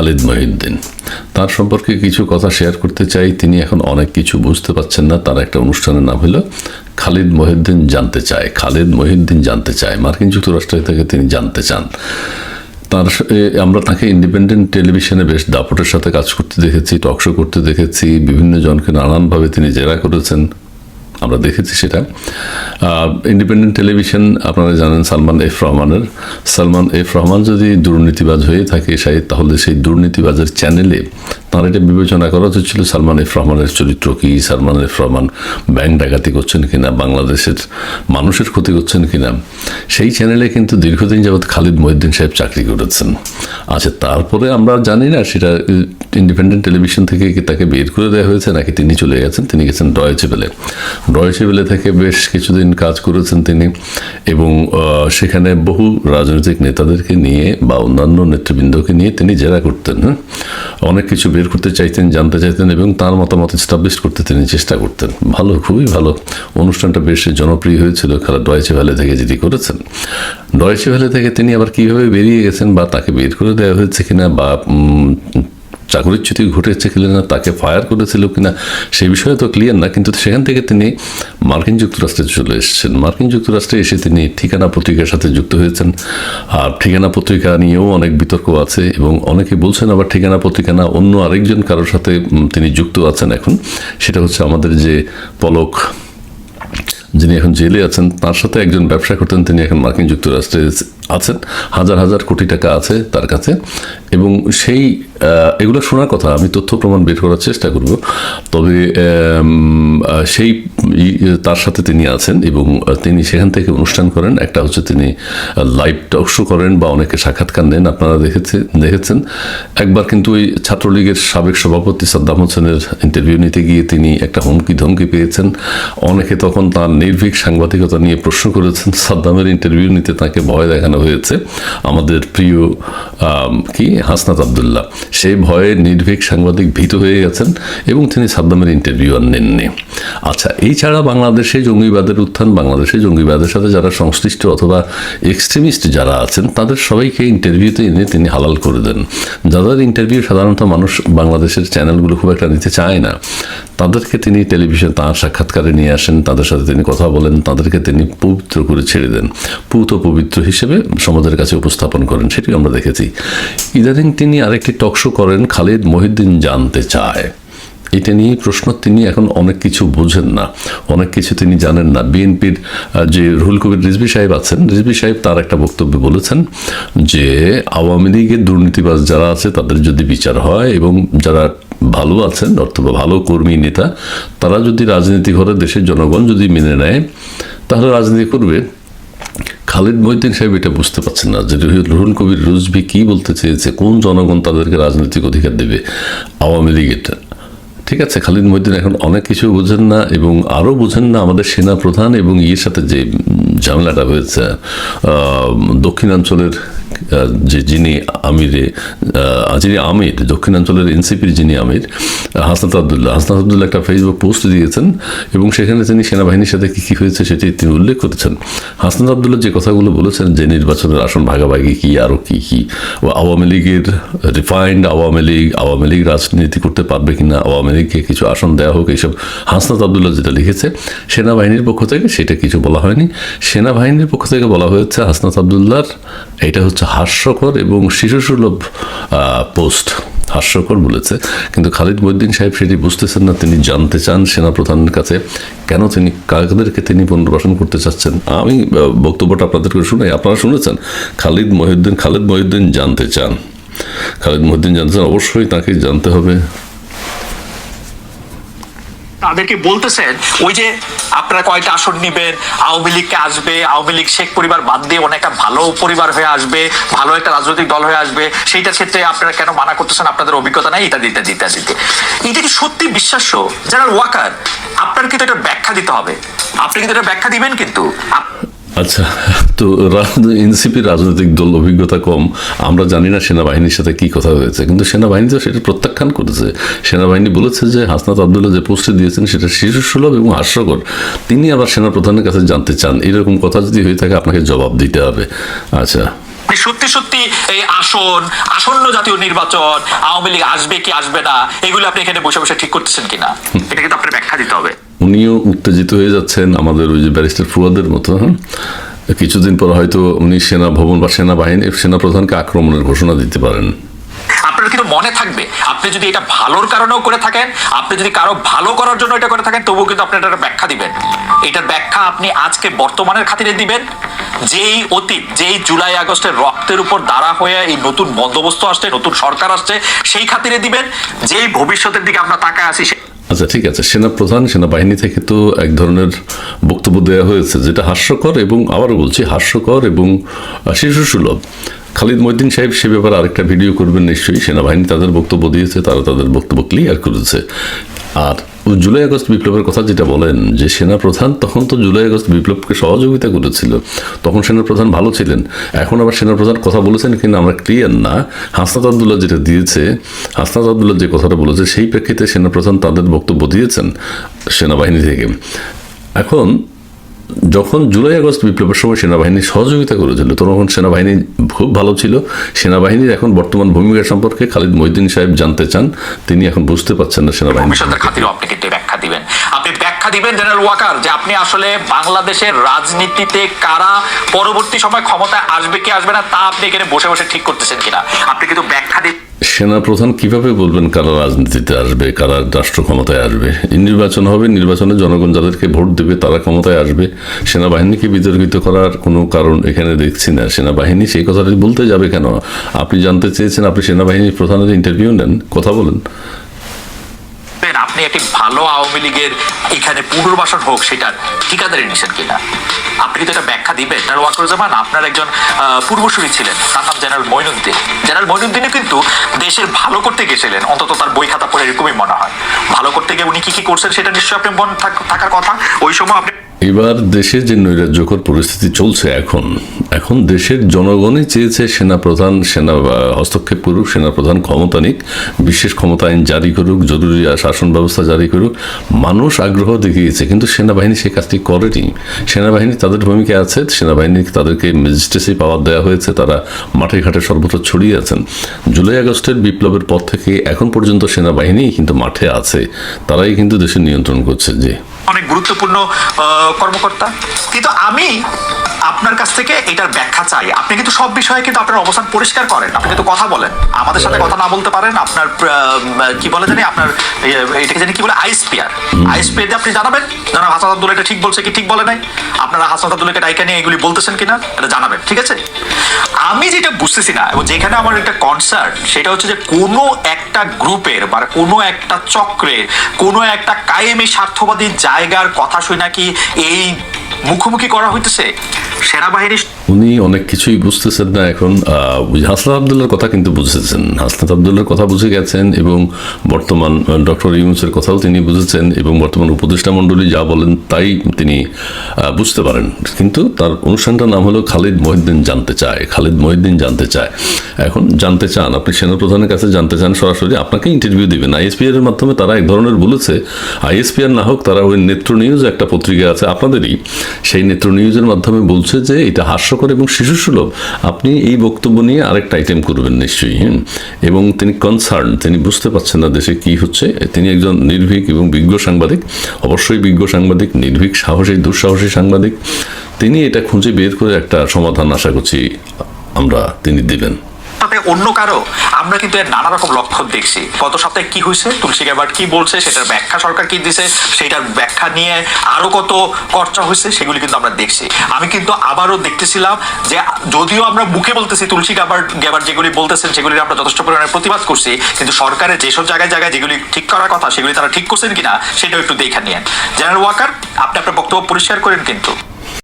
খালিদ মহিউদ্দিন। তার সম্পর্কে কিছু কথা শেয়ার করতে চাই, তিনি এখন অনেক কিছু বুঝতে পারছেন না। তার একটা অনুষ্ঠানের নাম হলো খালিদ মহিউদ্দিন জানতে চায়, খালিদ মহিউদ্দিন জানতে চায়, মার্কিন যুক্তরাষ্ট্র থেকে তিনি জানতে চান। তার আমরা তাকে ইন্ডিপেন্ডেন্ট টেলিভিশনে বেশ দাপটের সাথে কাজ করতে দেখেছি টকশো করতে দেখেছি, বিভিন্ন জনকে নানানভাবে তিনি জেরা করেছেন। আমরা দেখেছি সেটা। ইন্ডিপেন্ডেন্ট টেলিভিশন আপনারা জানেন সালমান এফ রহমানের। সালমান এফ রহমান যদি দুর্নীতিবাজ হয়ে থাকে সেই তাহলে সেই দুর্নীতিবাজের চ্যানেলে তার এটা বিবেচনা করা উচিত ছিল সালমান এফ রহমানের চরিত্র কি, সালমান এফ রহমান ব্যাংক ডাকাতি করছেন কিনা, বাংলাদেশের মানুষের ক্ষতি করছেন কিনা। সেই চ্যানেলে কিন্তু দীর্ঘদিন যাবৎ খালিদ মহিউদ্দিন সাহেব চাকরি করেছেন। আচ্ছা তারপরে আমরা জানি না সেটা ইন্ডিপেন্ডেন্ট টেলিভিশন থেকে কি তাকে বের করে দেওয়া হয়েছে, নাকি তিনি চলে গেছেন? তিনি গেছেন ডয়েচে বেলে ডয়েচে বেলে থেকে বেশ কিছুদিন কাজ করেছেন তিনি এবং সেখানে বহু রাজনৈতিক নেতাদেরকে নিয়ে বা অন্যান্য নেতৃবৃন্দকে নিয়ে তিনি জেরা করতেন হ্যাঁ? অনেক কিছু বের করতে চাইতেন, জানতে চাইতেন এবং তার মতামত এস্টাবলিশ করতে তিনি চেষ্টা করতেন। ভালো, খুবই ভালো। অনুষ্ঠানটা বেশ জনপ্রিয় হয়েছিল খেলা ডয়েচে ভ্যালে থেকে যেটি করেছেন। ডয়েচে ভ্যালে থেকে তিনি আবার কীভাবে বেরিয়ে গেছেন বা তাকে বের করে দেওয়া হয়েছে কিনা বা চাকরিচ্যুতি ঘটেছে কিনা তাকে ফায়ার করেছিল কিনা সেই বিষয়ে তো ক্লিয়ার না, কিন্তু সেখান থেকে তিনি মার্কিন যুক্তরাষ্ট্রে চলে এসেছেন। মার্কিন যুক্তরাষ্ট্রে এসে তিনি ঠিকানা পত্রিকার সাথে যুক্ত হয়েছেন। আর ঠিকানা পত্রিকা নিয়েও অনেক বিতর্ক আছে এবং অনেকে বলছেন আবার ঠিকানা পত্রিকা না, অন্য আরেকজন কারোর সাথে তিনি যুক্ত আছেন এখন। সেটা হচ্ছে আমাদের যে পলক, যিনি এখন জেলে আছেন, তার সাথে একজন ব্যবসা করতেন, তিনি এখন মার্কিন যুক্তরাষ্ট্রে আছেন। হাজার হাজার কোটি টাকা আছে তার কাছে এবং সেই এগুলো শোনার কথা, আমি তথ্য প্রমাণ বের করার চেষ্টা করব। তবে সেই তার সাথে তিনি আছেন এবং তিনি সেখান থেকে অনুষ্ঠান করেন। একটা হচ্ছে তিনি লাইভ টক শো করেন বা অনেকে সাক্ষাৎকার নেন। আপনারা দেখেছে, দেখেছেন। একবার কিন্তু ওই ছাত্রলীগের সাবেক সভাপতি সাদ্দাম হোসেনের ইন্টারভিউ নিতে গিয়ে তিনি একটা হুমকি ধমকি পেয়েছেন। অনেকে তখন তার নির্ভীক সাংবাদিকতা নিয়ে প্রশ্ন করেছেন। সাদ্দামের ইন্টারভিউ নিতে তাকে ভয় দেখানো হয়েছে। আমাদের প্রিয় কি? হাসনাত আবদুল্লাহ। সেই ভয়ে নির্ভীক সাংবাদিক ভীত হয়ে গেছেন এবং তিনি সাদ্দামের ইন্টারভিউ আর নেননি। আচ্ছা এই ছাড়া বাংলাদেশে জঙ্গিবাদের উত্থান, বাংলাদেশে জঙ্গিবাদের সাথে যারা সংশ্লিষ্ট অথবা এক্সট্রিমিস্ট যারা আছেন, তাদের সবাইকে ইন্টারভিউতে এনে তিনি হালাল করে দেন। যাদের ইন্টারভিউ সাধারণত মানুষ বাংলাদেশের চ্যানেলগুলো খুব একটা নিতে চায় না। তাদেরকে তিনি টেলিভিশন তাঁর সাক্ষাৎকারে নিয়ে আসেন, তাদের সাথে তিনি কথা বলেন, তাদেরকে তিনি পবিত্র করে ছেড়ে দেন। পুত পবিত্র হিসেবে সমাজের কাছে উপস্থাপন করেন সেটি আমরা দেখেছি। ইদানিং তিনি আরেকটি টকশো করেন, খালিদ মহিউদ্দিন জানতে চায়। এটা নিয়ে প্রশ্ন তিনি এখন অনেক কিছু বোঝেন না। অনেক কিছু তিনি জানেন না। বিএনপির যে রুহুল কবির রিজবি সাহেব আছেন রিজবি সাহেব তার একটা বক্তব্যে বলেছেন যে আওয়ামী লীগের দুর্নীতিবাজ যারা আছে, তাদের যদি বিচার হয় এবং যারা ভালো আছেন, অথবা ভালো কর্মী নেতা, তারা যদি রাজনীতি করে, দেশের জনগণ যদি মেনে নেয়, তাহলে রাজনীতি করবে। খালিদ মহিউদ্দিন সাহেব এটা বুঝতে পারছেন না যে রুহুল কবির রুজবি কি বলতে চেয়েছে, কোন জনগণ তাদেরকে রাজনৈতিক অধিকার দেবে? আওয়ামী লীগের ঠিক আছে, খালিদ মহিউদ্দিন এখন অনেক কিছু বোঝেন না এবং আরও বোঝেন না আমাদের সেনা প্রধান এবং ইয়ের সাথে যে ঝামেলাটা হয়েছে দক্ষিণাঞ্চলের যে যিনি আমিরে যিনি আমির, দক্ষিণাঞ্চলের এনসিপির যিনি আমির, হাসনাত আবদুল্লাহ। হাসনাত আবদুল্লাহ একটা ফেসবুক পোস্ট দিয়েছেন এবং সেখানে তিনি সেনাবাহিনীর সাথে কী কী হয়েছে সেটি তিনি উল্লেখ করেছেন। হাসনাত আবদুল্লাহ যে কথাগুলো বলেছেন যে নির্বাচনের আসন ভাগাভাগি কী আরও কী কী, ও আওয়ামী লীগের রিফাইন্ড আওয়ামী লীগ আওয়ামী লীগ রাজনীতি করতে পারবে কি না আওয়ামী লীগকে কিছু আসন দেওয়া হোক, এইসব হাসনাত আবদুল্লাহ যেটা লিখেছে, সেনাবাহিনীর পক্ষ থেকে সেটা কিছু বলা হয়নি। সেনাবাহিনীর পক্ষ থেকে বলা হয়েছে, হাসনাত আবদুল্লাহর এটা হচ্ছে হাস্যকর এবং শিশুসুলভ পোস্ট। হাস্যকর বলেছে। কিন্তু খালিদ মহিউদ্দিন সাহেব সেটি বুঝতেছেন না, তিনি জানতে চান সেনাপ্রধানের কাছে কেন তিনি, কাদেরকে তিনি পুনর্বাসন করতে চাচ্ছেন। আমি বক্তব্যটা আপনাদেরকে শুনাই। আপনারা শুনেছেন? খালিদ মহিউদ্দিন খালিদ মহিউদ্দিন জানতে চান। খালিদ মহিউদ্দিন জানতে চান, অবশ্যই তাকে জানতে হবে। তাদেরকে বলতেছেন, ওই যে আপনারা কয়টা আসন নিবেন, আওয়ামী লীগকে আসবে, আওয়ামী লীগ শেখ পরিবার বাদ দিয়ে অনেক ভালো পরিবার হয়ে আসবে, ভালো একটা রাজনৈতিক দল হয়ে আসবে, সেইটার ক্ষেত্রে আপনারা কেন মানা করতেছেন, আপনাদের অভিজ্ঞতা নাই ইত্যাদি ইত্যাদি ইত্যাদি। এটা কি সত্যি বিশ্বাস্য? যারা ওয়াকার, আপনার কিন্তু এটা ব্যাখ্যা দিতে হবে। আপনি কিন্তু এটা ব্যাখ্যা দিবেন কিন্তু। আচ্ছা তো এনসিপির রাজনৈতিক দল অভিজ্ঞতা কম। আমরা জানি না সেনাবাহিনীর সাথে কি কথা হয়েছে কিন্তু সেনাবাহিনী তো সেটা প্রত্যাখ্যান করেছে। সেনাবাহিনী বলেছে যে হাসনাত আবদুল্লাহ যে পোস্টে দিয়েছেন সেটা শিশু সুলভ এবং হাস্যকর। তিনি আবার সেনাপ্রধানের কাছে জানতে চান। এরকম কথা যদি হয়ে থাকে আপনাকে জবাব দিতে হবে। আচ্ছা। আপনি সত্যি সত্যি এই আসন আসন্ন জাতীয় নির্বাচন আওয়ামী লীগ আসবে কি আসবে না এগুলো আপনি এখানে বসে বসে ঠিক করতেছেন কিনা? এটা কিন্তু আপনার ব্যাখ্যা দিতে হবে। উনিও উত্তেজিত হয়ে যাচ্ছেন আমাদের ওই যে ব্যারিস্টার ফুয়াদের মতো হ্যাঁ? কিছুদিন পর হয়তো উনি সেনা ভবন বা সেনাবাহিনী সেনা প্রধানকে আক্রমণের ঘোষণা দিতে পারেন। আপনার কিন্তু মনে থাকবে, আপনি যদি এটা ভালোর কারণেও করে থাকেন, আপনি যদি কারও ভালো করার জন্য এটা করে থাকেন, তবুও কিন্তু আপনি এটার ব্যাখ্যা দিবেন। এটার ব্যাখ্যা আপনি আজকে বর্তমানের খাতিরে দিবেন, যেই অতীত, যেই জুলাই আগস্টের রক্তের উপর দাঁড়া হয়ে এই নতুন বন্দোবস্ত আসছে, নতুন সরকার আসছে, সেই খাতিরে দিবেন, যেই ভবিষ্যতের দিকে আমরা তাকায় আছি আচ্ছা ঠিক আছে। সেনা প্রধান সেনাবাহিনী থেকে তো এক ধরনের বক্তব্য দেওয়া হয়েছে, যেটা হাস্যকর এবং আবারও বলছি হাস্যকর এবং শিশু শিশুসুলভ। খালিদ মহিদ্দিন সাহেব সে ব্যাপারে আরেকটা ভিডিও করবেন নিশ্চয়ই। সেনাবাহিনী তাদের বক্তব্য দিয়েছে, তারা তাদের বক্তব্য ক্লিয়ার করেছে। আর জুলাই আগস্ট বিপ্লবের কথা যেটা বলেন যে সেনা প্রধান তখন তো জুলাই আগস্ট বিপ্লবকে সহযোগিতা করেছিল। তখন সেনা প্রধান ভালো ছিলেন। এখন আবার সেনা প্রধান কথা বলেছেন কিনা আমরা ক্লিয়ার না। হাসনাত আবদুল্লাহ যেটা দিয়েছে, হাসনাত আবদুল্লাহ যে কথাটা বলেছে, সেই প্রেক্ষিতে সেনা প্রধান তাদের বক্তব্য দিয়েছেন সেনাবাহিনী থেকে। এখন যখন জুলাই আগস্ট বিপ্লবের সময় সেনাবাহিনী সহযোগিতা করেছিল, তখন সেনাবাহিনী খুব ভালো ছিল। সেনাবাহিনীর এখন বর্তমান ভূমিকা সম্পর্কে খালিদ মহিদিন সাহেব জানতে চান, তিনি এখন বুঝতে পারছেন না সেনাবাহিনী। আপনি কিন্তু ব্যাখ্যা দিবেন। আপনি ব্যাখ্যা দিবেন, জেনারেল ওয়াকার, যে আপনি আসলে বাংলাদেশের রাজনীতিতে কারা পরবর্তী সময় ক্ষমতায় আসবে, কি আসবে না, তা আপনি এখানে বসে বসে ঠিক করতেছেন কিনা? আপনি কিন্তু ব্যাখ্যা দিন সেনা প্রধান কীভাবে বলবেন কারা রাজনীতিতে আসবে, কারা রাষ্ট্র ক্ষমতায় আসবে? নির্বাচন হবে, নির্বাচনে জনগণ যাদেরকে ভোট দেবে তারা ক্ষমতায় আসবে। সেনাবাহিনীকে বিতর্কিত করার কোনো কারণ এখানে দেখছি না। সেনাবাহিনী সেই কথাটি বলতে যাবে কেন? আপনি জানতে চেয়েছেন, আপনি সেনাবাহিনীর প্রধানের ইন্টারভিউ নেন, কথা বলেন। আপনি একটি ভালো আওয়ামী লীগের এখানে পুনর্বাসন হোক, সেটা ঠিকাদারি নিচ্ছেন কিনা? আপনি কিন্তু এটা ব্যাখ্যা দিবেন। তার ওয়াকরুজ্জামান আপনার একজন পূর্বসূরি ছিলেন, তার নাম জেনারেল মইনুদ্দিন। জেনারেল মইনুদ্দিনও কিন্তু দেশের ভালো করতে গেছিলেন, অন্তত তার বই খাতা পড়ে এরকমই মনে হয়। ভালো করতে গিয়ে উনি কি কি করছেন, সেটা নিশ্চয়ই আপনি মন থাকার কথা। ওই সময় আপনি এবার দেশে যে নৈরাজ্যকর পরিস্থিতি চলছে এখন এখন দেশের জনগণই চেয়েছে সেনাপ্রধান, সেনা হস্তক্ষেপ করুক, সেনাপ্রধান ক্ষমতা নিক, বিশেষ ক্ষমতা আইন জারি করুক, জরুরি শাসন ব্যবস্থা জারি করুক। মানুষ আগ্রহ দেখিয়েছে, কিন্তু সেনাবাহিনী সে কাজটি করেনি। সেনাবাহিনী তাদের ভূমিকা আছে, সেনাবাহিনী তাদেরকে ম্যাজিস্ট্রেসি পাওয়ার দেওয়া হয়েছে, তারা মাঠে ঘাটে সর্বত্র ছড়িয়ে আছেন। জুলাই আগস্টের বিপ্লবের পর থেকে এখন পর্যন্ত সেনাবাহিনী কিন্তু মাঠে আছে। তারাই কিন্তু দেশের নিয়ন্ত্রণ করছে যে অনেক গুরুত্বপূর্ণ কর্মকর্তা। কিন্তু আমি আপনার কাছ থেকে এটার ব্যাখ্যা চাই। আপনি কিন্তু সব বিষয়ে কিন্তু আপনার অবস্থান পরিষ্কার করেন। আপনি কিন্তু কথা বলেন। আমাদের সাথে কথা না বলতে পারেন। আপনার কি বলে জানি, আপনার এটাকে জানি কি বলে আইসপিয়ার আইসপিয়ার দিয়ে আপনি জানাবেন। জানাবেন হাসান আব্দুল এটা ঠিক বলছে কি ঠিক বলে নাই। আপনারা হাসান আব্দুল্লাহকে ডাইকা নিয়ে এগুলি বলতেছেন কিনা, এটা জানাবেন। ঠিক আছে? আমি যেটা বুঝতেছি না, এবং যেখানে আমার একটা কনসার্ট সেটা হচ্ছে যে কোনো একটা গ্রুপের বা কোনো একটা চক্রের, কোনো একটা কায়েমি স্বার্থবাদী জায়গার কথা শুনে নাকি এই মুখোমুখি করা হইতেছে? সেনাবাহিনী উনি অনেক কিছুই বুঝতেছেন না এখন। হাসনাত আবদুল্লার কথা কিন্তু বুঝেছেন। হাসনাত আবদুল্লার কথা বুঝে গেছেন এবং বর্তমান ডক্টর ইউনুসের কথাও তিনি বুঝেছেন এবং বর্তমান উপদেষ্টা মণ্ডলী যা বলেন তাই তিনি বুঝতে পারেন। কিন্তু তার অনুষ্ঠানটার নাম হলো খালিদ মহিদ্দিন জানতে চায়। খালিদ মহিদ্দিন জানতে চায়। এখন জানতে চান, আপনি সেনাপ্রধানের কাছে জানতে চান সরাসরি, আপনাকে ইন্টারভিউ দিবেন। আইএসপিআর এর মাধ্যমে তারা এক ধরনের বলেছে, আইএসপিআর না হোক তারা ওই নেত্র নিউজ একটা পত্রিকা আছে আপনাদেরই, সেই নেত্র নিউজের মাধ্যমে বলছে যে এটা হাস্যকর এবং শিশুসুলভ, আপনি এই বক্তব্য নিয়ে আরেকটা আইটেম করবেন নিশ্চয়ই হ্যাঁ এবং তিনি কনসার্ন তিনি বুঝতে পারছেন না দেশে কি হচ্ছে। তিনি একজন নির্ভীক এবং বিজ্ঞ সাংবাদিক, অবশ্যই বিজ্ঞ সাংবাদিক, নির্ভীক, সাহসী, দুঃসাহসী সাংবাদিক। তিনি এটা খুঁজে বের করে একটা সমাধান আশা করছি আমরা তিনি দিবেন। সাথে অন্য কারও? আমরা কিন্তু এর নানা রকম লক্ষণ দেখছি। গত সপ্তাহে কি হয়েছে? তুলসী গ্যাবার্ট কি বলছে? সেটার ব্যাখ্যা সরকার কি দিছে? সেটার ব্যাখ্যা নিয়ে আরও কত চর্চা হয়েছে, সেগুলি কিন্তু আমরা দেখছি। আমি কিন্তু আবারও দেখতেছিলাম যে, যদিও আমরা মুখে বলতেছি তুলসী গ্যাবার্ট গ্যাবার্ট যেগুলি বলতেছেন, সেগুলি আমরা যথেষ্ট পরিমাণে প্রতিবাদ করছি, কিন্তু সরকারের যেসব জায়গায় জায়গায় যেগুলি ঠিক করার কথা, সেগুলি তারা ঠিক করছেন কিনা, সেটাও একটু দেখে নিয়ে জেনারেল ওয়াকার আপনি আপনার বক্তব্য পরিষ্কার করেন কিন্তু।